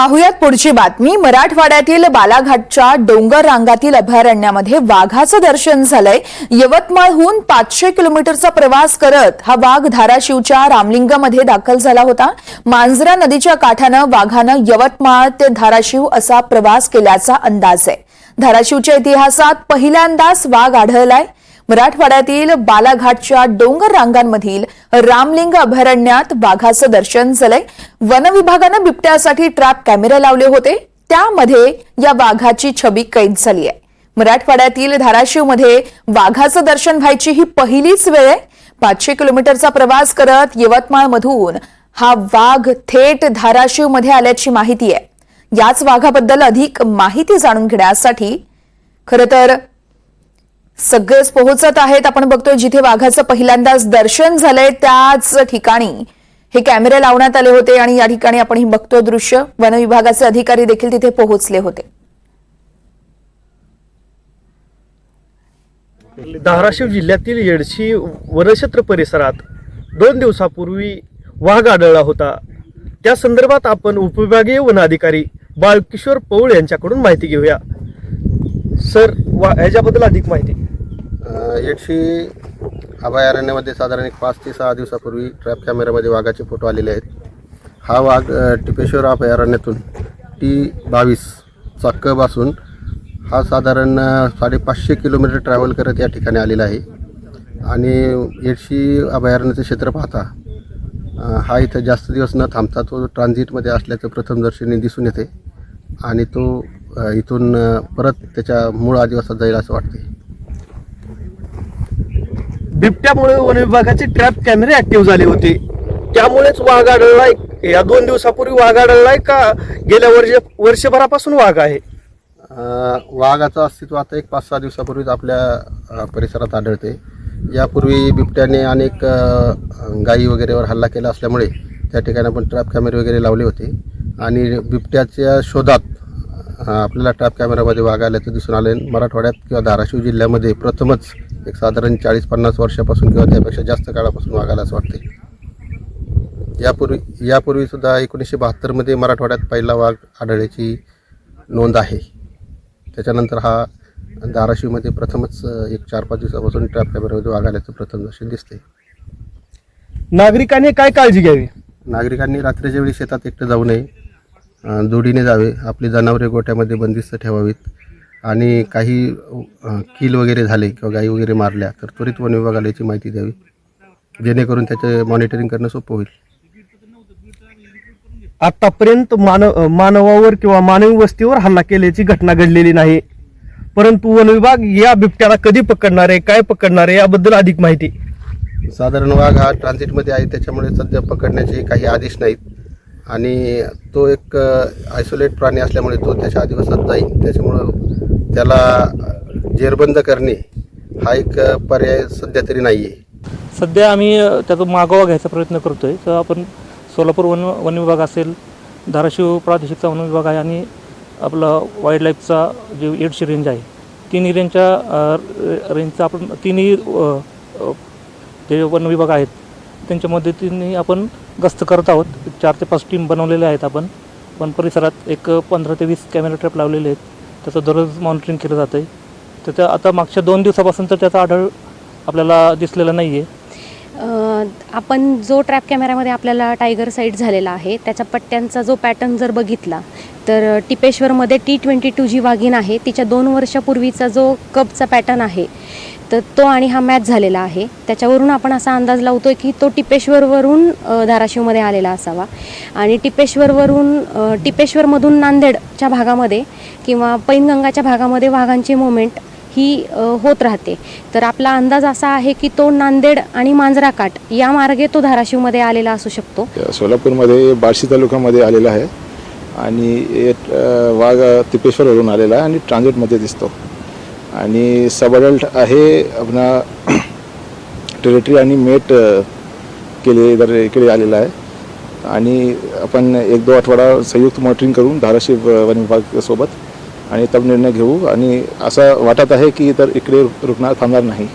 पाहुयात पुढची बातमी. मराठवाड्यातील बालाघाटच्या डोंगर रांगातील अभयारण्यामध्ये वाघाचं दर्शन झालंय. यवतमाळहून पाचशे किलोमीटरचा प्रवास करत हा वाघ धाराशिवच्या रामलिंगमध्ये दाखल झाला होता. मांजरा नदीच्या काठानं वाघानं यवतमाळ ते धाराशिव असा प्रवास केल्याचा अंदाज आहे. धाराशिवच्या इतिहासात पहिल्यांदाच वाघ आढळलाय. मराठवाड्यातील बालाघाटच्या डोंगर रांगांमधील रामलिंग अभयारण्यात वाघाचं दर्शन झालंय. वन विभागानं बिबट्यासाठी ट्रॅप कॅमेरे लावले होते. त्यामध्ये या वाघाची छबी कैद झाली आहे. मराठवाड्यातील धाराशिवमध्ये वाघाचं दर्शन व्हायची ही पहिलीच वेळ आहे. पाचशे किलोमीटरचा प्रवास करत यवतमाळमधून हा वाघ थेट धाराशिवमध्ये आल्याची माहिती आहे. याच वाघाबद्दल अधिक माहिती जाणून घेण्यासाठी खरं तर सगळेच पोहोचत आहेत. आपण बघतोय जिथे वाघाचं पहिल्यांदाच दर्शन झालंय त्याच ठिकाणी हे कॅमेरे लावण्यात आले होते आणि या ठिकाणी आपण हे बघतोय दृश्य. वन विभागाचे अधिकारी देखील तिथे पोहोचले होते. धाराशिव जिल्ह्यातील येडशी वनक्षेत्र परिसरात दोन दिवसापूर्वी वाघ आढळला होता. त्या संदर्भात आपण उपविभागीय वन अधिकारी बाळकिशोर पौळ यांच्याकडून माहिती घेऊया. सर वा याच्याबद्दल अधिक माहिती. एकशे येडशी अभयारण्यामध्ये साधारण एक पाच ते सहा दिवसापूर्वी ट्रॅप कॅमेऱ्यामध्ये वाघाचे फोटो आलेले आहेत. हा वाघ टिपेश्वर अभयारण्यातून टी बावीसचा कब असून हा साधारण साडेपाचशे किलोमीटर ट्रॅव्हल करत या ठिकाणी आलेला आहे. आणि येडशी अभयारण्याचे क्षेत्र पाहता हा इथं जास्त दिवस न थांबता तो ट्रान्झिटमध्ये असल्याचं प्रथमदर्शनी दिसून येते. आणि तो इथून परत त्याच्या मूळ आदिवासात जाईल असं वाटते बिबट्यामुळे वन विभागाचे ट्रॅप कॅमेरे ऍक्टिव्ह झाले होते. त्यामुळेच वाघ आढळलाय या दोन दिवसापूर्वी वाघ आढळलाय का? गेल्या वर्ष वर्षभरापासून वाघ आहे. वाघाचं अस्तित्व आता एक पाच सहा दिवसापूर्वीच आपल्या परिसरात आढळते. यापूर्वी बिबट्याने अनेक गायी वगैरेवर हल्ला केला असल्यामुळे त्या ठिकाणी आपण ट्रॅप कॅमेरे वगैरे लावले होते. आणि बिबट्याच्या शोधात आपल्याला ट्रॅप कॅमेरामध्ये वाघ आल्याचं दिसून आले मराठवाड्यात किंवा धाराशिव जिल्ह्यामध्ये प्रथमच एक साधारण चाळीस पन्नास वर्षापासून किंवा त्यापेक्षा जास्त काळापासून वाघ आला असं वाटते यापूर्वी यापूर्वी सुद्धा एकोणीसशे बहात्तरमध्ये मराठवाड्यात पहिला वाघ आढळल्याची नोंद आहे. त्याच्यानंतर हा धाराशिवमध्ये प्रथमच एक चार पाच दिवसापासून ट्रॅप कॅमेऱ्यामध्ये वाघ आल्याचं प्रथम दर्शन दिसते नागरिकांनी काय काळजी घ्यावी? नागरिकांनी रात्रीच्या वेळी शेतात एकटं जाऊ नये. अ, जोडीने जावे. आपली जनावरे गोठ्यामध्ये बंदिस्त ठेवावीत. आणि काही कील वगैरे झाले किंवा गायी वगैरे मारल्या तर त्वरित वन विभागाला याची माहिती द्यावी. जेणेकरून त्याचे मॉनिटरिंग करणं सोपं होईल. आतापर्यंत मानव मानवावर किंवा मानवी वस्तीवर हल्ला केल्याची घटना घडलेली नाही. परंतु वन विभाग या बिबट्याला कधी पकडणार आहे काय पकडणार आहे याबद्दल अधिक माहिती. साधारण वाघ हा ट्रान्झिटमध्ये आहे त्याच्यामुळे सध्या पकडण्याचे काही आदेश नाहीत. आणि तो एक आयसोलेट प्राणी असल्यामुळे तो त्याच्या आदिवासात जाईल. त्याच्यामुळं त्याला जेरबंद करणे हा एक पर्याय सध्या तरी नाही आहे सध्या आम्ही त्याचा मागोवा घ्यायचा प्रयत्न करतो आहे तर आपण सोलापूर वन वन विभाग असेल धाराशिव प्रादेशिकचा वन विभाग आहे आणि आपला वाईल्ड लाईफचा जे एडशी रेंज आहे तिन्ही रेंजच्या रेंजचा आपण तिन्ही जे वन विभाग आहेत त्यांच्या मदतीने आपण गस्त करत आहोत. चार ते पाच टीम बनवलेल्या आहेत आपण. पण परिसरात एक पंधरा ते वीस कॅमेरा ट्रॅप लावलेले आहेत. त्याचं दररोज मॉनिटरिंग केलं जातं आहे तर आता मागच्या दोन दिवसापासून तर त्याचा आढळ आपल्याला दिसलेला नाही आहे आपण जो ट्रॅप कॅमेऱ्यामध्ये आपल्याला टायगर साईट झालेला आहे त्याच्या पट्ट्यांचा जो पॅटर्न जर बघितला तर टिपेश्वरमध्ये टी ट्वेंटी टू जी वाघीण आहे तिच्या दोन वर्षापूर्वीचा जो कपचा पॅटर्न आहे तर तो आणि हा मॅच झालेला आहे. त्याच्यावरून आपण असा अंदाज लावतोय की तो टिपेश्वरवरून धाराशिवमध्ये आलेला असावा. आणि टिपेश्वरवरून टिपेश्वरमधून नांदेडच्या भागामध्ये किंवा पैनगंगाच्या भागामध्ये वाघांची मुवमेंट ही होत राहते. तर आपला अंदाज असा आहे की तो नांदेड आणि मांजराकाठ या मार्गे तो धाराशिवमध्ये आलेला असू शकतो. सोलापूरमध्ये बार्शी तालुक्यामध्ये आलेला आहे. आणि वाघ तिपेश्वरवरून आलेला आहे आणि ट्रान्झिटमध्ये दिसतो. आणि सब अडल्ट आहे आपला टेरिटरी आणि मेट केले इधर इकडे आलेला आहे. आणि आपण एक दो आठवडा संयुक्त मॉनिटरिंग करून धाराशिव वन विभागासोबत आणि तब निर्णय घेऊ. आणि असं वाटत आहे की इतर इकडे रुकणार थांबणार नाही.